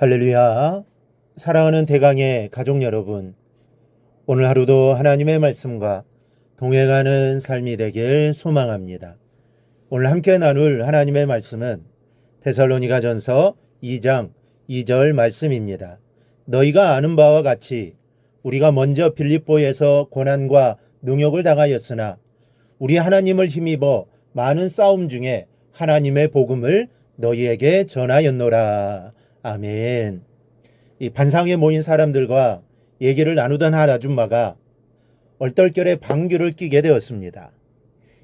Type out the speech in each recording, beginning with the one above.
할렐루야. 사랑하는 대강의 가족 여러분. 오늘 하루도 하나님의 말씀과 동행하는 삶이 되길 소망합니다. 오늘 함께 나눌 하나님의 말씀은 데살로니가 전서 2장 2절 말씀입니다. 너희가 아는 바와 같이 우리가 먼저 빌립보에서 고난과 능욕을 당하였으나 우리 하나님을 힘입어 많은 싸움 중에 하나님의 복음을 너희에게 전하였노라. 아멘. 이 반상에 모인 사람들과 얘기를 나누던 한 아줌마가 얼떨결에 방귀를 끼게 되었습니다.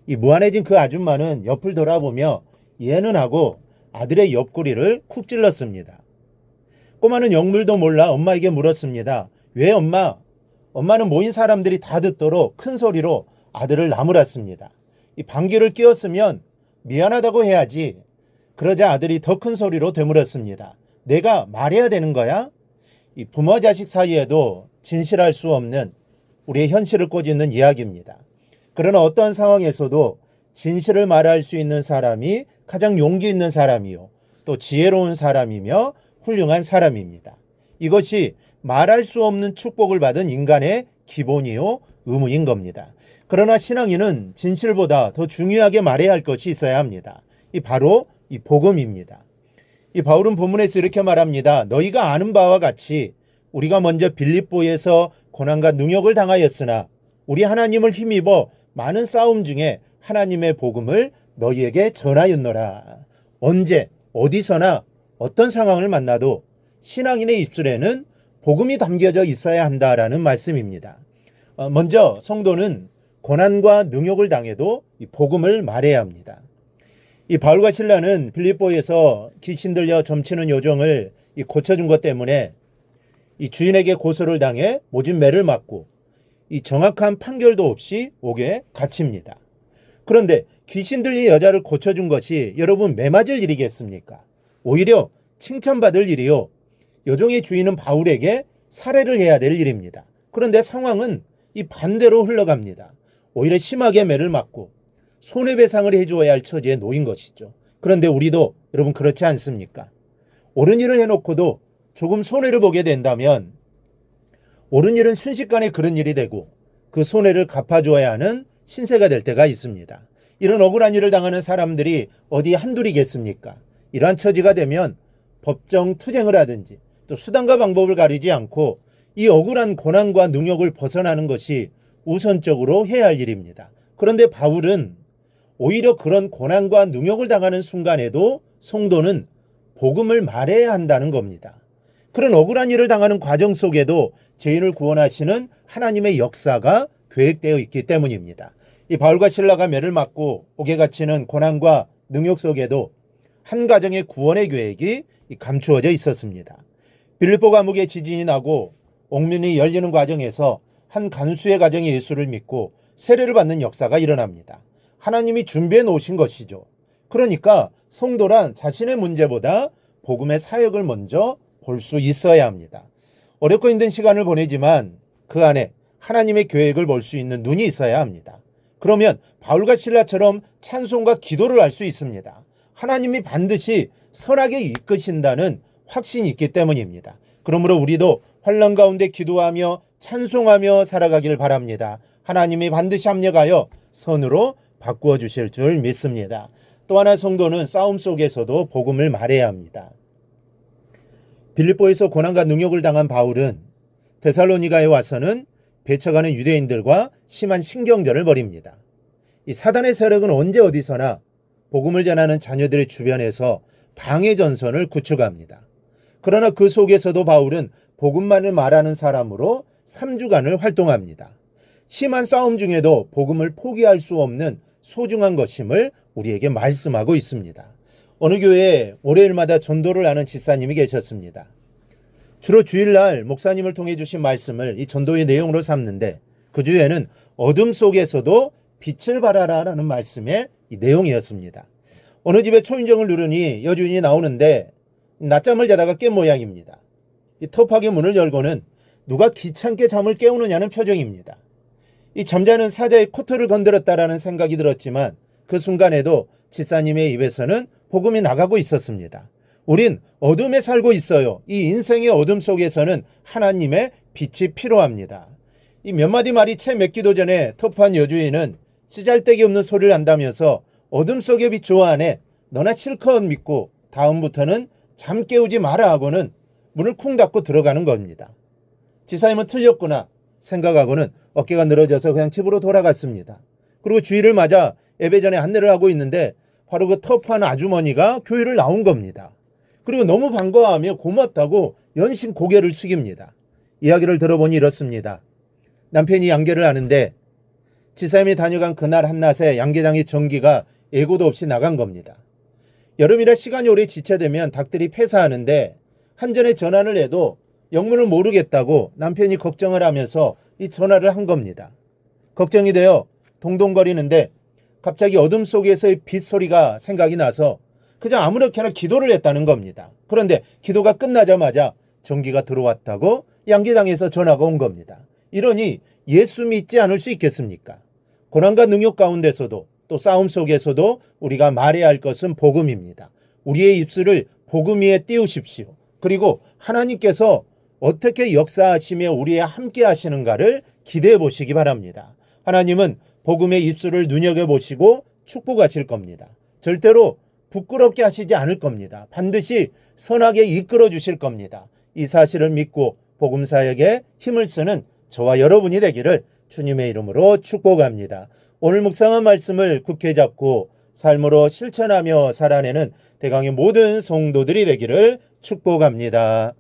이 무한해진 그 아줌마는 옆을 돌아보며 예는 하고 아들의 옆구리를 쿡 찔렀습니다. 꼬마는 영물도 몰라 엄마에게 물었습니다. 왜 엄마? 엄마는 모인 사람들이 다 듣도록 큰 소리로 아들을 나무랐습니다. 이 방귀를 끼웠으면 미안하다고 해야지. 그러자 아들이 더 큰 소리로 되물었습니다. 내가 말해야 되는 거야? 이 부모 자식 사이에도 진실할 수 없는 우리의 현실을 꼬집는 이야기입니다. 그러나 어떠한 상황에서도 진실을 말할 수 있는 사람이 가장 용기 있는 사람이요. 또 지혜로운 사람이며 훌륭한 사람입니다. 이것이 말할 수 없는 축복을 받은 인간의 기본이요. 의무인 겁니다. 그러나 신앙인은 진실보다 더 중요하게 말해야 할 것이 있어야 합니다. 이 바로 이 복음입니다. 이 바울은 본문에서 이렇게 말합니다. 너희가 아는 바와 같이 우리가 먼저 빌립보에서 고난과 능욕을 당하였으나 우리 하나님을 힘입어 많은 싸움 중에 하나님의 복음을 너희에게 전하였노라. 언제 어디서나 어떤 상황을 만나도 신앙인의 입술에는 복음이 담겨져 있어야 한다라는 말씀입니다. 어, 먼저 성도는 고난과 능욕을 당해도 이 복음을 말해야 합니다. 이 바울과 신라는 빌립보에서 귀신 들려 점치는 요정을 이 고쳐준 것 때문에 이 주인에게 고소를 당해 모진 매를 맞고 이 정확한 판결도 없이 옥에 갇힙니다. 그런데 귀신 들린 여자를 고쳐준 것이 여러분 매 맞을 일이겠습니까? 오히려 칭찬받을 일이요. 요정의 주인은 바울에게 살해를 해야 될 일입니다. 그런데 상황은 이 반대로 흘러갑니다. 오히려 심하게 매를 맞고 손해배상을 해주어야 할 처지에 놓인 것이죠. 그런데 우리도 여러분 그렇지 않습니까? 옳은 일을 해놓고도 조금 손해를 보게 된다면 옳은 일은 순식간에 그런 일이 되고 그 손해를 갚아줘야 하는 신세가 될 때가 있습니다. 이런 억울한 일을 당하는 사람들이 어디 한둘이겠습니까? 이러한 처지가 되면 법정 투쟁을 하든지 또 수단과 방법을 가리지 않고 이 억울한 고난과 능욕을 벗어나는 것이 우선적으로 해야 할 일입니다. 그런데 바울은 오히려 그런 고난과 능욕을 당하는 순간에도 성도는 복음을 말해야 한다는 겁니다. 그런 억울한 일을 당하는 과정 속에도 죄인을 구원하시는 하나님의 역사가 계획되어 있기 때문입니다. 이 바울과 신라가 매를 맞고 옥에 갇히는 고난과 능욕 속에도 한 가정의 구원의 계획이 감추어져 있었습니다. 빌립보 감옥에 지진이 나고 옥문이 열리는 과정에서 한 간수의 가정이 예수를 믿고 세례를 받는 역사가 일어납니다. 하나님이 준비해 놓으신 것이죠. 그러니까 성도란 자신의 문제보다 복음의 사역을 먼저 볼 수 있어야 합니다. 어렵고 힘든 시간을 보내지만 그 안에 하나님의 계획을 볼 수 있는 눈이 있어야 합니다. 그러면 바울과 신라처럼 찬송과 기도를 할 수 있습니다. 하나님이 반드시 선하게 이끄신다는 확신이 있기 때문입니다. 그러므로 우리도 환란 가운데 기도하며 찬송하며 살아가길 바랍니다. 하나님이 반드시 합력하여 선으로 바꾸어 주실 줄 믿습니다. 또 하나 성도는 싸움 속에서도 복음을 말해야 합니다. 빌립보에서 고난과 능욕을 당한 바울은 데살로니가에 와서는 배쳐가는 유대인들과 심한 신경전을 벌입니다. 이 사단의 세력은 언제 어디서나 복음을 전하는 자녀들의 주변에서 방해 전선을 구축합니다. 그러나 그 속에서도 바울은 복음만을 말하는 사람으로 3주간을 활동합니다. 심한 싸움 중에도 복음을 포기할 수 없는 소중한 것임을 우리에게 말씀하고 있습니다. 어느 교회에 월요일마다 전도를 하는 집사님이 계셨습니다. 주로 주일날 목사님을 통해 주신 말씀을 이 전도의 내용으로 삼는데 그 주에는 어둠 속에서도 빛을 발하라라는 말씀의 이 내용이었습니다. 어느 집에 초인종을 누르니 여주인이 나오는데 낮잠을 자다가 깬 모양입니다. 이 터프하게 문을 열고는 누가 귀찮게 잠을 깨우느냐는 표정입니다. 이 잠자는 사자의 코트를 건드렸다라는 생각이 들었지만 그 순간에도 지사님의 입에서는 복음이 나가고 있었습니다. 우린 어둠에 살고 있어요. 이 인생의 어둠 속에서는 하나님의 빛이 필요합니다. 이 몇 마디 말이 채 맺기도 전에 터프한 여주인은 쓰잘데기 없는 소리를 한다면서 어둠 속에 비추어 안에 너나 실컷 믿고 다음부터는 잠 깨우지 마라 하고는 문을 쿵 닫고 들어가는 겁니다. 지사님은 틀렸구나 생각하고는 어깨가 늘어져서 그냥 집으로 돌아갔습니다. 그리고 주일을 맞아 예배 전에 안내를 하고 있는데 바로 그 터프한 아주머니가 교회를 나온 겁니다. 그리고 너무 반가워하며 고맙다고 연신 고개를 숙입니다. 이야기를 들어보니 이렇습니다. 남편이 양계를 하는데 지사님이 다녀간 그날 한낮에 양계장의 전기가 예고도 없이 나간 겁니다. 여름이라 시간이 오래 지체되면 닭들이 폐사하는데 한전에 전화를 해도 영문을 모르겠다고 남편이 걱정을 하면서 이 전화를 한 겁니다. 걱정이 되어 동동거리는데 갑자기 어둠 속에서의 빗소리가 생각이 나서 그냥 아무렇게나 기도를 했다는 겁니다. 그런데 기도가 끝나자마자 전기가 들어왔다고 양계장에서 전화가 온 겁니다. 이러니 예수 믿지 않을 수 있겠습니까? 고난과 능욕 가운데서도 또 싸움 속에서도 우리가 말해야 할 것은 복음입니다. 우리의 입술을 복음 위에 띄우십시오. 그리고 하나님께서 어떻게 역사하시며 우리의 함께 하시는가를 기대해 보시기 바랍니다. 하나님은 복음의 입술을 눈여겨 보시고 축복하실 겁니다. 절대로 부끄럽게 하시지 않을 겁니다. 반드시 선하게 이끌어 주실 겁니다. 이 사실을 믿고 복음 사역에 힘을 쓰는 저와 여러분이 되기를 주님의 이름으로 축복합니다. 오늘 묵상한 말씀을 굳게 잡고 삶으로 실천하며 살아내는 대강의 모든 성도들이 되기를 축복합니다.